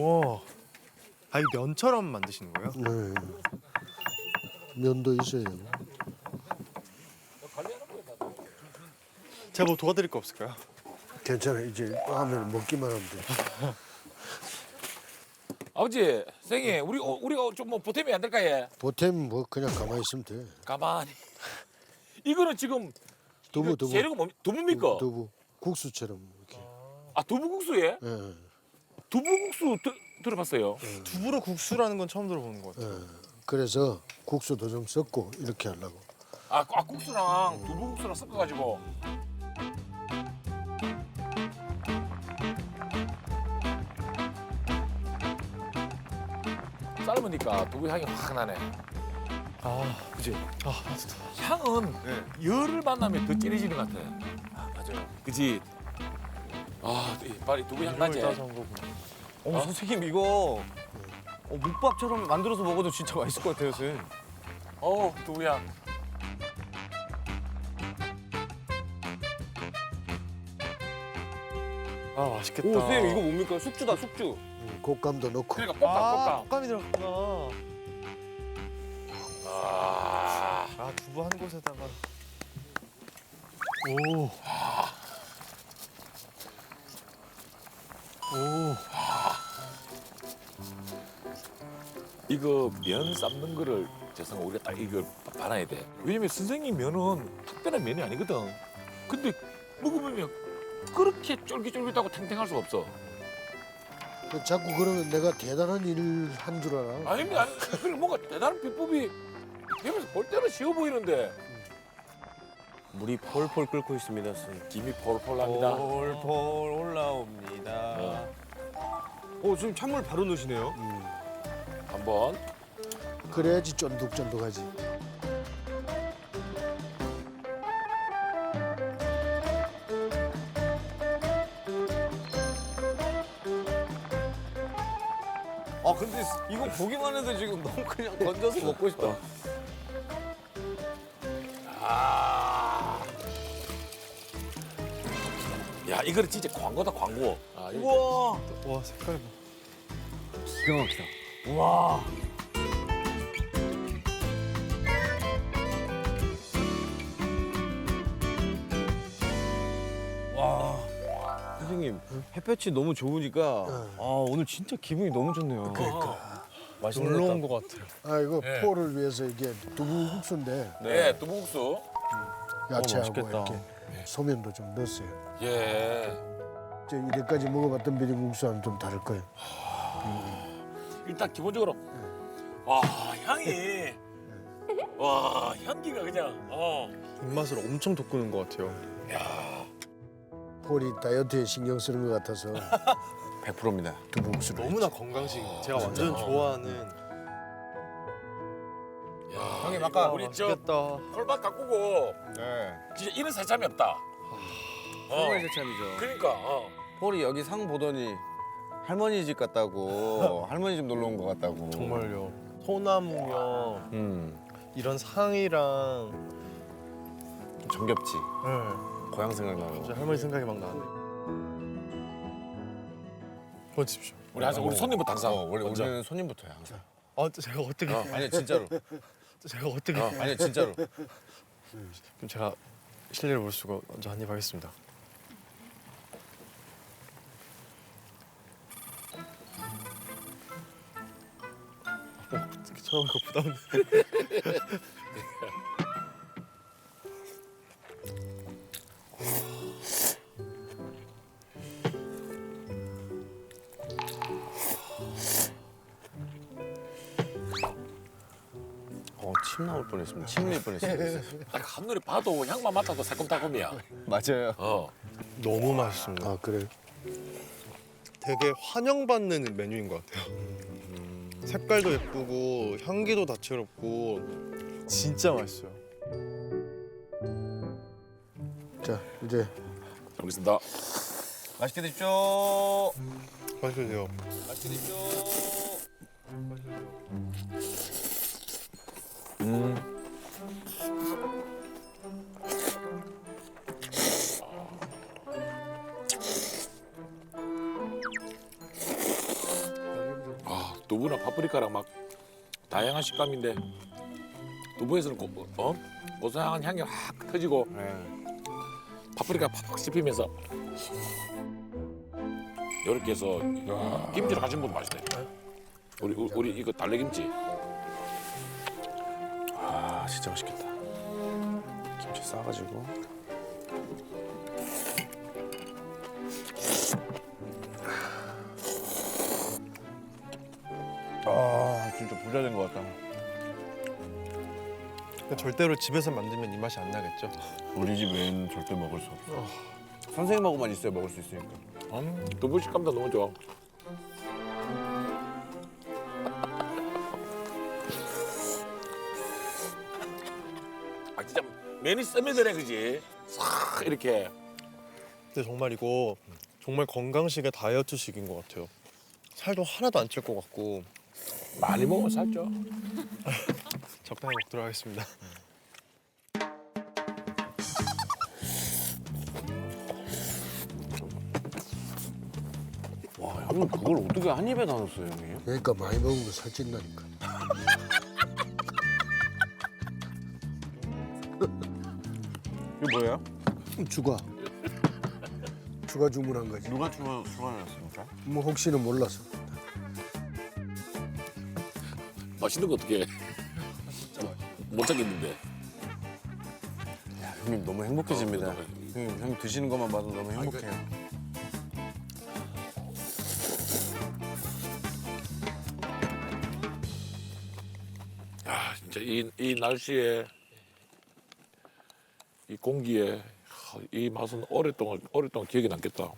와. 아, 이 면처럼 만드시는 거예요? 네. 면도 있어요. 제가 뭐 도와드릴 거 없을까요? 괜찮아. 이제 하면 먹기만 하면 돼. 아버지, 생이 우리 어, 우리가 좀뭐 보탬이 안 될까 예? 보탬 뭐 그냥 가만히 있으면 돼. 가만히. 이거는 지금 두부 두부. 재료가 뭐 두부입니까? 두부 국수처럼 이렇게. 아 두부국수예? 예. 두부국수 드, 들어봤어요. 두부로 국수라는 건 처음 들어보는 것 같아요. 예. 그래서 국수도 좀 섞고 이렇게 하려고. 아, 아 국수랑 두부국수랑 섞어가지고. 삶으니까 두부 향이 확 나네. 아, 그지? 아, 진짜. 향은 네. 열을 만나면 더 진해지는 것 같아. 아 맞아요. 그지? 아, 이 빨리 두부 향 나지? 따서 한 거구나. 어, 선생님 이거 어, 묵밥처럼 만들어서 먹어도 진짜 맛있을 것 같아요, 선생님. 어, 두부 향. 아, 맛있겠다. 오, 선생님 이거 뭡니까? 숙주다, 숙주. 음, 곶감도 넣고. 그러니까 볶아, 아, 볶아. 곶감이 들어갔구나. 아, 아, 두부 한 곳에다가. 오. 오. 이거 면 삶는 거를 죄송한 우리가 딱 이걸 봐놔야 돼. 왜냐면 선생님 면은 특별한 면이 아니거든. 근데 먹어보면 그렇게 쫄깃쫄깃하고 탱탱할 수가 없어. 자꾸 그러면 내가 대단한 일한줄 알아. 아닙니다. 아니, 그걸 뭔가 대단한 비법이 옆에서 볼 때는 쉬워 보이는데 물이 폴폴 끓고 있습니다, 선생님. 김이 폴폴 납니다. 폴폴 올라옵니다. 어. 어, 지금 찬물 바로 넣으시네요. 음. 한번 그래야지 쫀득쫀득하지. 아, 근데 이거 보기만 해도 지금 너무 그냥 던져서 먹고 싶다. 아. 야, 이거는 진짜 광고다 광고. 아, 이거 우와. 와, 색깔 봐. 기가 막히다. 우와. 와. 선생님, 햇볕이 너무 좋으니까 아, 오늘 진짜 기분이 너무 좋네요. 그러니까. 맛있는 놀러 것온것 같아요. 아 이거 네. 포를 위해서 이게 두부 국수인데 네, 두부국수. 야채하고 맛있겠다. 이렇게 소면도 좀 넣었어요. 예. 저 이때까지 먹어봤던 비빔국수와는 좀 다를 거예요. 일단 기본적으로 와 향이 와 향기가 그냥 어. 입맛을 엄청 돋구는 것 같아요. 폴이 다이어트에 신경 쓰는 것 같아서 100%입니다. 두부국수를 너무나 건강식. 제가 완전 좋아하는. 야, 형님, 아까 우리 저 맛있겠다. 콜밥 가꾸고 네. 진짜 이런 살참이 없다. 어. 정말 제참이죠. 그러니까 어. 폴이 여기 상 보더니 할머니 집 같다고 할머니 집 놀러 온 것 같다고. 정말요. 소나무며 음. 이런 상이랑 좀 정겹지. 네, 고향 생각나고. 진짜 할머니 생각이 막 나네. 한번 주십시오. 우리 항상 우리 손님부터 항상 어, 원래 먼저. 우리는 손님부터야 항상. 아, 또 제가 어떻게? 아니 진짜로. 제가 어떻게? 아니 진짜로. 그럼 제가 실례를 볼 수가 먼저 한입 하겠습니다. 어, 어떻게 쳐다보니까 부담돼. 어, 침 나올 뻔했습니다. 침 흘릴 뻔했습니다. 딱 한 눈에 봐도 향만 맡아도 새콤달콤이야. 맞아요. 어. 너무 맛있습니다. 아 그래 되게 환영받는 메뉴인 것 같아요. 색깔도 예쁘고 향기도 다채롭고 진짜 맛있어요. 자 이제 잘 먹겠습니다. 맛있게 드십시오. 맛있게 드세요. 맛있게 드십시오. 파프리카랑 막 다양한 식감인데 두부에서는 고, 어? 고소한 향이 확 터지고 네. 파프리카 팍팍 씹히면서 이렇게 해서 김치를 하신 분도 맛있대. 우리 우리- 우리 이거 달래김치 아 진짜 맛있겠다. 김치 싸가지고. 부자 된 것 같다. 근데 절대로 집에서 만들면 이 맛이 안 나겠죠. 우리 집 외에는 절대 먹을 수 없어. 선생님하고만 있어야 먹을 수 있으니까. 음, 두부 식감도 너무 좋아. 아 진짜 면이 스며드네 그지? 싹 이렇게 근데 정말 이거 정말 건강식의 다이어트식인 것 같아요. 살도 하나도 안 찔 것 같고 많이 먹으면 살쪄. 적당히 먹도록 하겠습니다. 와 형님 그걸 어떻게 한 입에 다 넣었어요 형님? 그러니까 많이 먹으면 살찐다니까. 이게 뭐예요? 추가. 추가 주문한 거지. 누가 추가 추가했습니까? 뭐 혹시는 몰라서. 맛있는 거 어떻게 못 찾겠는데. 야 형님 너무 행복해집니다. 형님 형님 드시는 것만 봐도 너무 행복해요. 야 진짜 이, 이 날씨에 이 공기에 하, 이 맛은 오랫동안 오랫동안 기억에 남겠다.